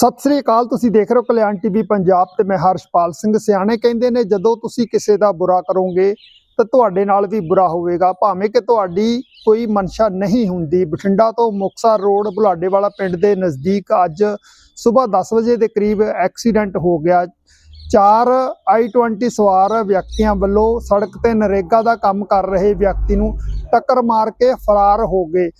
ਸਤਿ ਸ੍ਰੀ ਅਕਾਲ, ਤੁਸੀਂ ਦੇਖ ਰਹੇ ਹੋ ਕਲਿਆਣ ਟੀਵੀ ਪੰਜਾਬ ਤੇ ਮੈਂ ਹਰਸ਼ਪਾਲ ਸਿੰਘ। ਸਿਆਣੇ ਕਹਿੰਦੇ ਨੇ, ਜਦੋਂ ਤੁਸੀਂ ਕਿਸੇ ਦਾ ਬੁਰਾ ਕਰੋਗੇ ਤਾਂ ਤੁਹਾਡੇ ਨਾਲ ਵੀ ਬੁਰਾ ਹੋਵੇਗਾ। ਭਾਵੇਂ ਕਿ ਤੁਹਾਡੀ ਕੋਈ ਮਨਸ਼ਾ ਨਹੀਂ ਹੁੰਦੀ। ਬਠਿੰਡਾ ਤੋਂ ਮੁਕਤਸਰ ਰੋਡ ਬੁਲਾਡੇ ਵਾਲਾ ਪਿੰਡ ਦੇ ਨਜ਼ਦੀਕ ਅੱਜ ਸਵੇਰ 10 ਵਜੇ ਦੇ ਕਰੀਬ ਐਕਸੀਡੈਂਟ ਹੋ ਗਿਆ। ਚਾਰ i20 ਸਵਾਰ ਵਿਅਕਤੀਆਂ ਵੱਲੋਂ ਸੜਕ ਤੇ ਨਰੇਗਾ ਦਾ ਕੰਮ ਕਰ ਰਹੇ ਵਿਅਕਤੀ ਨੂੰ ਟੱਕਰ ਮਾਰ ਕੇ ਫਰਾਰ ਹੋ ਗਏ।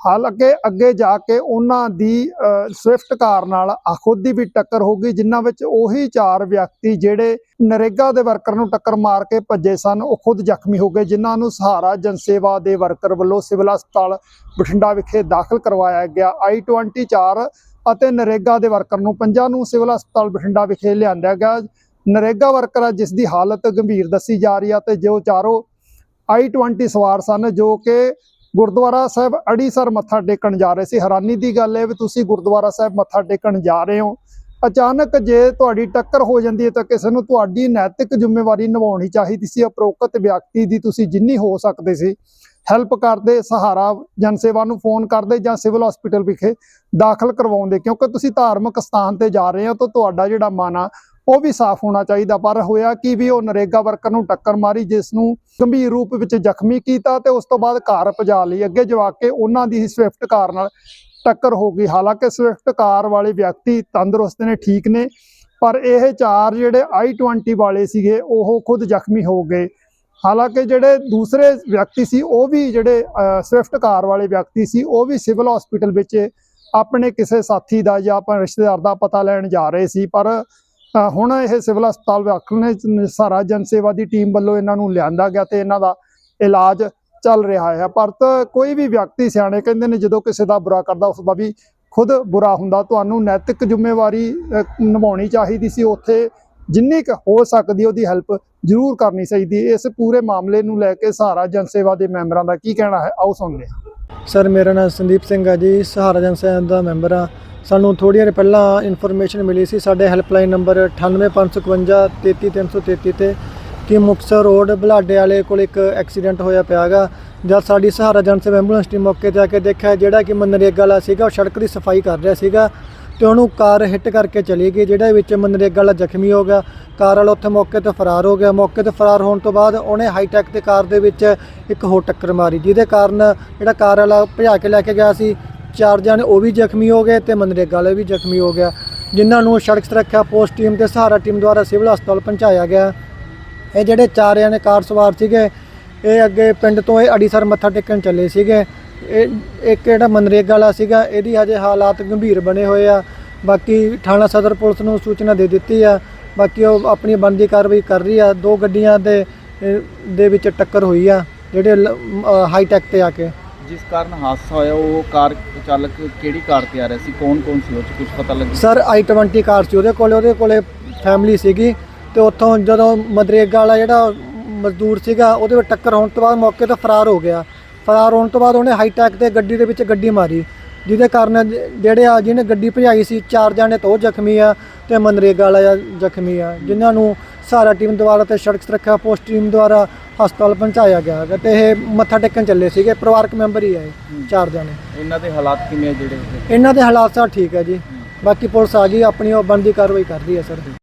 ਹਾਲਾਂਕਿ ਅੱਗੇ ਜਾ ਕੇ ਉਹਨਾਂ ਦੀ ਸਵਿਫਟ ਕਾਰ ਨਾਲ ਖੁਦ ਦੀ ਵੀ ਟੱਕਰ ਹੋ ਗਈ, ਜਿਨ੍ਹਾਂ ਵਿੱਚ ਉਹੀ ਚਾਰ ਵਿਅਕਤੀ ਜਿਹੜੇ ਨਰੇਗਾ ਦੇ ਵਰਕਰ ਨੂੰ ਟੱਕਰ ਮਾਰ ਕੇ ਭੱਜੇ ਸਨ, ਉਹ ਖੁਦ ਜ਼ਖਮੀ ਹੋ ਗਏ, ਜਿਨ੍ਹਾਂ ਨੂੰ ਸਹਾਰਾ ਜਨਸੇਵਾ ਦੇ ਵਰਕਰ ਵੱਲੋਂ ਸਿਵਲ ਹਸਪਤਾਲ ਬਠਿੰਡਾ ਵਿਖੇ ਦਾਖਲ ਕਰਵਾਇਆ ਗਿਆ। i20 ਚਾਰ ਅਤੇ ਨਰੇਗਾ ਦੇ ਵਰਕਰ ਨੂੰ ਪੰਜਾਂ ਨੂੰ ਸਿਵਲ ਹਸਪਤਾਲ ਬਠਿੰਡਾ ਵਿਖੇ ਲਿਆਂਦਾ ਗਿਆ। ਨਰੇਗਾ ਵਰਕਰ ਆ ਜਿਸ ਦੀ ਹਾਲਤ ਗੰਭੀਰ ਦੱਸੀ ਜਾ ਰਹੀ ਹੈ ਤੇ ਜੋ ਚਾਰੋਂ i20 ਸਵਾਰ ਸਨ, ਜੋ ਕਿ ਗੁਰਦੁਆਰਾ ਸਾਹਿਬ ਅੜੀਸਰ ਮੱਥਾ ਟੇਕਣ ਜਾ ਰਹੇ ਸੀ। ਹੈਰਾਨੀ ਦੀ ਗੱਲ ਹੈ ਵੀ ਤੁਸੀਂ ਗੁਰਦੁਆਰਾ ਸਾਹਿਬ ਮੱਥਾ ਟੇਕਣ ਜਾ ਰਹੇ ਹੋ। ਅਚਾਨਕ ਜੇ ਤੁਹਾਡੀ ਟੱਕਰ ਹੋ ਜਾਂਦੀ ਹੈ ਤਾਂ ਕਿਸੇ ਨੂੰ ਤੁਹਾਡੀ ਨੈਤਿਕ ਜ਼ਿੰਮੇਵਾਰੀ ਨਿਭਾਉਣੀ ਚਾਹੀਦੀ ਸੀ। ਅਪਰੋਕਤ ਵਿਅਕਤੀ ਦੀ ਤੁਸੀਂ ਜਿੰਨੀ ਹੋ ਸਕਦੇ ਸੀ। ਹੈਲਪ ਕਰਦੇ, ਸਹਾਰਾ, ਜਨਸੇਵਾ ਨੂੰ ਫੋਨ ਕਰਦੇ ਜਾਂ ਸਿਵਲ ਹਸਪੀਟਲ ਵਿਖੇ ਦਾਖਲ ਕਰਵਾਉਂਦੇ। ਕਿਉਂਕਿ ਤੁਸੀਂ ਧਾਰਮਿਕ ਸਥਾਨ ਤੇ ਜਾ ਰਹੇ ਹੋ ਤਾਂ ਤੁਹਾਡਾ ਜਿਹੜਾ ਮਨ ਆ ਉਹ ਵੀ ਸਾਫ਼ ਹੋਣਾ ਚਾਹੀਦਾ। ਪਰ ਹੋਇਆ ਕਿ ਵੀ ਉਹ ਨਰੇਗਾ ਵਰਕਰ ਨੂੰ ਟੱਕਰ ਮਾਰੀ, ਜਿਸ ਨੂੰ ਗੰਭੀਰ ਰੂਪ ਵਿੱਚ ਜ਼ਖਮੀ ਕੀਤਾ ਤੇ ਉਸ ਤੋਂ ਬਾਅਦ ਘਰ ਪਜਾ ਲਈ। ਅੱਗੇ ਜਵਾ ਕੇ ਉਹਨਾਂ ਦੀ ਹੀ ਸਵਿਫਟ ਕਾਰ ਨਾਲ ਟੱਕਰ ਹੋ ਗਈ। ਹਾਲਾਂਕਿ ਸਵਿਫਟ ਕਾਰ ਵਾਲੇ ਵਿਅਕਤੀ ਤੰਦਰੁਸਤ ਨੇ, ਠੀਕ ਨੇ, ਪਰ ਇਹ ਚਾਰ ਜਿਹੜੇ i20 ਵਾਲੇ ਸੀਗੇ, ਉਹ ਖੁਦ ਜ਼ਖਮੀ ਹੋ ਗਏ। ਹਾਲਾਂਕਿ ਜਿਹੜੇ ਦੂਸਰੇ ਵਿਅਕਤੀ ਸੀ, ਉਹ ਵੀ ਜਿਹੜੇ ਸਵਿਫਟ ਕਾਰ ਵਾਲੇ ਵਿਅਕਤੀ ਸੀ, ਉਹ ਵੀ ਸਿਵਲ ਹਸਪੀਟਲ ਵਿੱਚ ਆਪਣੇ ਕਿਸੇ ਸਾਥੀ ਦਾ ਜਾਂ ਆਪਣੇ ਰਿਸ਼ਤੇਦਾਰ ਦਾ ਪਤਾ ਲੈਣ ਜਾ ਰਹੇ ਸੀ। ਪਰ ਹੁਣ ਇਹ ਸਿਵਲ ਹਸਪਤਾਲ ਦਾਖਲ ਨੇ ਸਾਰਾ ਜਨ ਸੇਵਾ ਦੀ ਟੀਮ ਵੱਲੋਂ ਇਹਨਾਂ ਨੂੰ ਲਿਆਂਦਾ ਗਿਆ ਤੇ ਇਹਨਾਂ ਦਾ ਇਲਾਜ ਚੱਲ ਰਿਹਾ ਹੈ। ਪਰ ਤਾਂ ਕੋਈ ਵੀ ਵਿਅਕਤੀ ਸਿਆਣੇ ਕਹਿੰਦੇ ਨੇ, ਜਦੋਂ ਕਿਸੇ ਦਾ ਬੁਰਾ ਕਰਦਾ, ਉਸ ਦਾ ਵੀ ਖੁਦ ਬੁਰਾ ਹੁੰਦਾ। ਤੁਹਾਨੂੰ ਨੈਤਿਕ ਜ਼ਿੰਮੇਵਾਰੀ ਨਿਭਾਉਣੀ ਚਾਹੀਦੀ ਸੀ। ਉੱਥੇ ਜਿੰਨੀ ਕੁ ਹੋ ਸਕਦੀ ਉਹਦੀ ਹੈਲਪ ਜ਼ਰੂਰ ਕਰਨੀ ਚਾਹੀਦੀ ਇਸ ਪੂਰੇ ਮਾਮਲੇ ਨੂੰ ਲੈ ਕੇ ਸਹਾਰਾ ਜਨਸੇਵਾ ਦੇ ਮੈਂਬਰਾਂ ਦਾ ਕੀ ਕਹਿਣਾ ਹੈ? ਆਓ ਸੁਣਦੇ ਹਾਂ। ਸਰ, ਮੇਰਾ ਨਾਮ ਸੰਦੀਪ ਸਿੰਘ ਹੈ ਜੀ। ਸਹਾਰਾ ਜਨ ਦਾ ਮੈਂਬਰ ਆ। ਸਾਨੂੰ ਥੋੜ੍ਹੀ ਦੇਰ ਪਹਿਲਾਂ ਇਨਫੋਰਮੇਸ਼ਨ ਮਿਲੀ ਸੀ, ਸਾਡੇ ਹੈਲਪਲਾਈਨ ਨੰਬਰ 98551 33333 ਤੇ ਕਿ ਮੁਕਤਸਰ ਰੋਡ ਬਲਾਡੇ ਵਾਲੇ ਕੋਲ ਇੱਕ ਐਕਸੀਡੈਂਟ ਹੋਇਆ ਪਿਆਗਾ ਜਦ ਸਾਡੀ ਸਹਾਰਾ ਜਨਸੇਵਾ ਐਂਬੂਲੈਂਸ ਟੀਮ ਮੌਕੇ ਤੇ ਆ ਕੇ ਦੇਖਿਆ, ਜਿਹੜਾ ਕਿ ਮਨਰੇਗਾ ਵਾਲਾ ਸੀਗਾ, ਉਹ ਸੜਕ ਦੀ ਸਫ਼ਾਈ ਕਰ ਰਿਹਾ ਸੀਗਾ। ਤੇ ਉਹਨੂੰ ਕਾਰ ਹਿੱਟ ਕਰਕੇ ਚਲੀ ਗਈ ਜਿਹੜਾ ਵਿੱਚ ਮਨਰੇਗਾ ਵਾਲਾ ਜ਼ਖਮੀ ਹੋ ਗਿਆ। ਕਾਰ ਵਾਲਾ ਉੱਥੇ ਮੌਕੇ ਤੇ ਫਰਾਰ ਹੋ ਗਿਆ। ਮੌਕੇ ਤੇ ਫਰਾਰ ਹੋਣ ਤੋਂ ਬਾਅਦ ਉਹਨੇ ਹਾਈਟੈਕ ਤੇ ਕਾਰ ਦੇ ਵਿੱਚ ਇੱਕ ਹੋਰ ਟੱਕਰ ਮਾਰੀ, ਜਿਹਦੇ ਕਾਰਨ ਜਿਹੜਾ ਕਾਰ ਵਾਲਾ ਭਜਾ ਕੇ ਲੈ ਕੇ ਗਿਆ ਸੀ, ਚਾਰ ਜਣੇ ਉਹ ਵੀ ਜ਼ਖਮੀ ਹੋ ਗਏ ਤੇ ਮਨਰੇਗਾ ਵਾਲੇ ਵੀ ਜ਼ਖਮੀ ਹੋ ਗਿਆ। ਜਿਨ੍ਹਾਂ ਨੂੰ ਸੜਕ ਸੁਰੱਖਿਆ ਪੋਸਟ ਟੀਮ ਤੇ ਸਹਾਰਾ ਟੀਮ ਦੁਆਰਾ ਸਿਵਲ ਹਸਪਤਾਲ ਪਹੁੰਚਾਇਆ ਗਿਆ। ਇਹ ਜਿਹੜੇ ਚਾਰ ਜਣੇ ਕਾਰ ਸਵਾਰ ਸੀਗੇ, ਇਹ ਅੱਗੇ ਪਿੰਡ ਤੋਂ ਇਹ ਅੜੀਸਰ ਮੱਥਾ ਟੇਕਣ ਚੱਲੇ ਸੀਗੇ। ਇਹ ਇੱਕ ਜਿਹੜਾ ਮਨਰੇਗਾ ਵਾਲਾ ਸੀਗਾ ਇਹਦੀ ਹਜੇ ਹਾਲਾਤ ਗੰਭੀਰ ਬਣੇ ਹੋਏ ਆ। ਬਾਕੀ ਥਾਣਾ ਸਦਰ ਪੁਲਿਸ ਨੂੰ ਸੂਚਨਾ ਦੇ ਦਿੱਤੀ ਆ। ਬਾਕੀ ਉਹ ਆਪਣੀ ਬਣਦੀ ਕਾਰਵਾਈ ਕਰ ਰਹੀ ਆ। ਦੋ ਗੱਡੀਆਂ ਦੇ ਦੇ ਵਿੱਚ ਟੱਕਰ ਹੋਈ ਆ ਜਿਹੜੇ ਹਾਈ ਟੈਕ ਤੇ ਆ ਕੇ। ਜਿਸ ਕਾਰਨ ਹਾਦਸਾ ਹੋਇਆ ਉਹ ਕਾਰ ਚਾਲਕ ਕਿਹੜੀ ਕਾਰ ਤੇ ਆ ਰਿਹਾ ਸੀ? ਕੌਣ ਕੌਣ ਸੀ ਉਹ ਚ? ਕੁਝ ਪਤਾ ਲੱਗਿਆ? ਸਰ i20 ਕਾਰ ਸੀ। ਉਹਦੇ ਕੋਲੇ ਉਹਦੇ ਕੋਲੇ ਫੈਮਿਲੀ ਸੀਗੀ ਤੇ ਉੱਥੋਂ ਜਦੋਂ ਮਦਰੇਗਾ ਵਾਲਾ ਜਿਹੜਾ ਮਜ਼ਦੂਰ ਸੀਗਾ ਉਹਦੇ ਵਿੱਚ ਟੱਕਰ ਹੋਣ ਤੋਂ ਬਾਅਦ ਮੌਕੇ ਤੋਂ ਫਰਾਰ ਹੋ ਗਿਆ। ਫਰਾਰ ਹੋਣ ਤੋਂ ਬਾਅਦ ਉਹਨੇ ਹਾਈਟੈਕ ਤੇ ਗੱਡੀ ਦੇ ਵਿੱਚ ਗੱਡੀ ਮਾਰੀ ਜਿਹਦੇ ਕਾਰਨ ਜਿਹੜੇ ਆ ਜਿਹਨੇ ਗੱਡੀ ਭਜਾਈ ਸੀ ਚਾਰ ਜਾਣੇ ਤੋਂ ਉਹ ਜ਼ਖਮੀ ਆ ਤੇ ਮਨਰੇਗਾ ਵਾਲਾ ਜ਼ਖਮੀ ਆ ਜਿਨ੍ਹਾਂ ਨੂੰ ਸਹਾਰਾ ਟੀਮ ਦੁਆਰਾ ਤੇ ਸੜਕ ਸੁਰੱਖਿਆ ਪੋਸਟ ਟੀਮ ਦੁਆਰਾ ਹਸਪਤਾਲ ਪਹੁੰਚਾਇਆ ਗਿਆ ਹੈਗਾ ਤੇ ਇਹ ਮੱਥਾ ਟੇਕਣ ਚੱਲੇ ਸੀਗੇ ਪਰਿਵਾਰਕ ਮੈਂਬਰ ਹੀ ਆ ਇਹ ਚਾਰ ਜਾਣੇ। ਇਹਨਾਂ ਦੇ ਹਾਲਾਤ ਕਿਵੇਂ ਜਿਹੜੇ? ਇਹਨਾਂ ਦੇ ਹਾਲਾਤ ਸਾ ਠੀਕ ਹੈ ਜੀ ਬਾਕੀ ਪੁਲਿਸ ਆ ਗਈ ਆਪਣੀ ਉਹ ਬਣਦੀ ਕਾਰਵਾਈ ਕਰ ਰਹੀ ਹੈ ਸਰ।